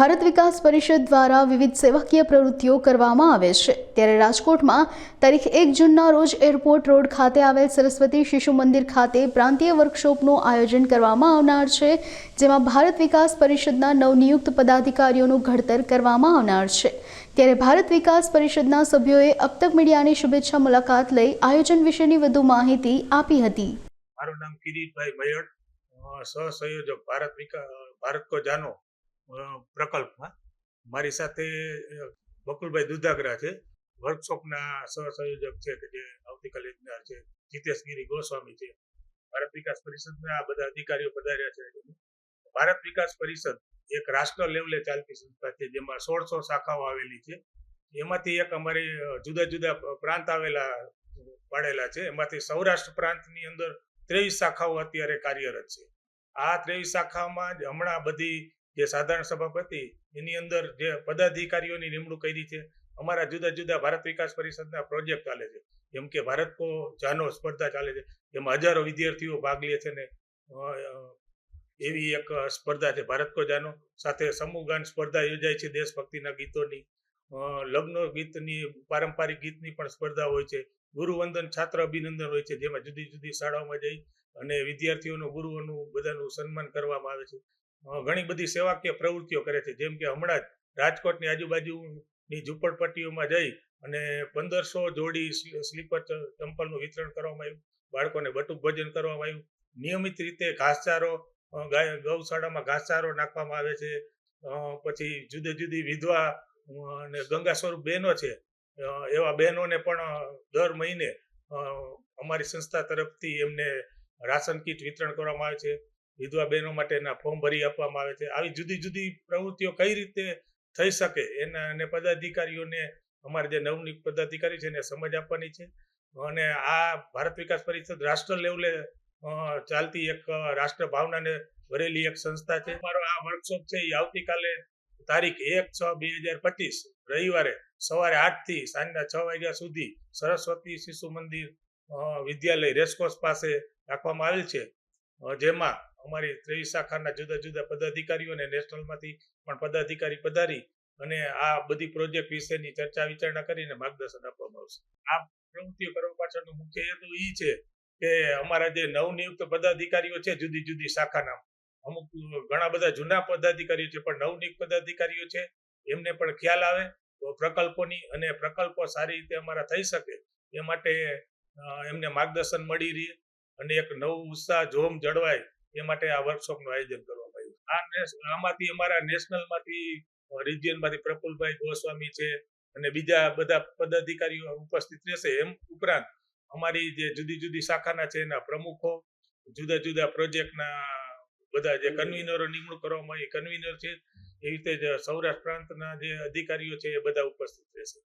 ભારત વિકાસ પરિષદ દ્વારા વિવિધ સેવાકીય પ્રવૃત્તિઓ કરવામાં આવે છે. ત્યારે રાજકોટમાં તારીખ એક જૂનના રોજ એરપોર્ટ રોડ ખાતે આવેલ સરસ્વતી શિશુ મંદિર ખાતે પ્રાંતીય વર્કશોપનું આયોજન કરવામાં આવનાર છે, જેમાં ભારત વિકાસ પરિષદના નવનિયુક્ત પદાધિકારીઓનું ઘડતર કરવામાં આવનાર છે. ત્યારે ભારત વિકાસ પરિષદના સભ્યોએ અબતક મીડિયાની શુભેચ્છા મુલાકાત લઈ આયોજન વિશેની વધુ માહિતી આપી હતી. મારું નામ કિરીટભાઈ મયડ સહસંયોજક ભારત વિકાસ ભારત કો જાનો. પ્રકલ્પમાં. મારી સાથે બકુલભાઈ દુધાગરા છે. વર્કશોપના સહસંયોજક છે કે જે આવતીકાલે ઇજનેર છે. જીતેશગીરી ગોસ્વામી છે. ભારત વિકાસ પરિષદના આ બધા અધિકારીઓ પધાર્યા છે. ભારત વિકાસ પરિષદ એક રાષ્ટ્ર લેવલે ચાલતી સંસ્થા છે, જેમાં સોળસો શાખાઓ આવેલી છે. એમાંથી એક અમારે જુદા જુદા પ્રાંત આવેલા પાડેલા છે. એમાંથી સૌરાષ્ટ્ર પ્રાંતની અંદર ત્રેવીસ શાખાઓ અત્યારે કાર્યરત છે. આ ત્રેવીસ શાખામાં હમણાં બધી જે સાધારણ સભાપતિ એની અંદર જે પદાધિકારીઓની નિમણૂક કરી છે, અમારા જુદા જુદા ભારત વિકાસ પરિષદના પ્રોજેક્ટ ચાલે છે. જેમ કે ભારત કો જાનો સ્પર્ધા ચાલે છે જેમાં હજારો વિદ્યાર્થીઓ ભાગ લે છે ને એવી એક સ્પર્ધા છે, ભારત કો જાનો. સાથે સમૂહ ગાન સ્પર્ધા યોજાય છે, દેશભક્તિના ગીતોની. લગ્ન ગીતની, પારંપરિક ગીતની પણ સ્પર્ધા હોય છે. ગુરુવંદન છાત્ર અભિનંદન હોય છે, જેમાં જુદી જુદી શાળાઓમાં જઈ અને વિદ્યાર્થીઓનું ગુરુઓનું બધાનું સન્માન કરવામાં આવે છે. ઘણી બધી સેવાકીય પ્રવૃત્તિઓ કરે છે. જેમ કે હમણાં જ રાજકોટની આજુબાજુની ઝૂંપડપટ્ટીઓમાં જઈ અને પંદરસો જોડી સ્લીપર ચંપલનું વિતરણ કરવામાં આવ્યું. બાળકોને બટુક ભોજન કરવામાં આવ્યું. નિયમિત રીતે ઘાસચારો ગાય, ગૌશાળામાં ઘાસચારો નાખવામાં આવે છે. પછી જુદી જુદી વિધવા અને ગંગા સ્વરૂપ બહેનો છે. એવા બહેનોને પણ દર મહિને અમારી સંસ્થા તરફથી એમને રાશન કીટ વિતરણ કરવામાં આવે છે. વિધવા બહેનો માટેના ફોર્મ ભરી આપવામાં આવે છે. આવી જુદી જુદી પ્રવૃત્તિઓ કઈ રીતે થઈ શકે એના અને પદાધિકારીઓને અમારે જે નવનિયુક્ત પદાધિકારી છે એને સમજ આપવાની છે. અને આ ભારત વિકાસ પરિષદ રાષ્ટ્ર લેવલે ચાલતી એક રાષ્ટ્ર ભાવનાને ભરેલી એક સંસ્થા છે. મારો આ વર્કશોપ છે એ આવતીકાલે તારીખ એક છ બે હજાર પચીસ, રવિવારે સવારે આઠથી સાંજના છ વાગ્યા સુધી સરસ્વતી શિશુ મંદિર વિદ્યાલય રેસકોર્સ પાસે રાખવામાં આવેલ છે. જેમાં અમારી ત્રેવીસ શાખાના જુદા જુદા પદાધિકારીઓ અને નેશનલમાંથી પણ પદાધિકારી પધારી અને આ બધી પ્રોજેક્ટ વિશેની ચર્ચા વિચારણા કરીને માર્ગદર્શન આપવામાં આવશે. આ પ્રવૃત્તિઓ કરવા પાછળનો મુખ્ય હેતુ એ છે કે અમારા જે નવનિયુક્ત પદાધિકારીઓ છે, જુદી જુદી શાખાના, અમુક ઘણા બધા જૂના પદાધિકારીઓ છે, પણ નવનિયુક્ત પદાધિકારીઓ છે, એમને પણ ખ્યાલ આવે પ્રકલ્પોની અને પ્રકલ્પો સારી રીતે અમારા થઈ શકે એ માટે એમને માર્ગદર્શન મળી રહે અને એક નવું ઉત્સાહ જોમ જળવાય એ માટે આ વર્કશોપનું આયોજન કરવામાં આવ્યું. આ આમાંથી અમારા નેશનલમાંથી રિજિયનમાંથી પ્રફુલભાઈ ગોસ્વામી છે અને બીજા બધા પદાધિકારીઓ ઉપસ્થિત રહેશે. એમ ઉપરાંત અમારી જે જુદી જુદી શાખાના છે એના પ્રમુખો, જુદા જુદા પ્રોજેક્ટના બધા જે કન્વીનરો નિમણૂક કરવામાં આવી કન્વીનર છે એવી રીતે સૌરાષ્ટ્ર પ્રાંતના જે અધિકારીઓ છે એ બધા ઉપસ્થિત રહેશે.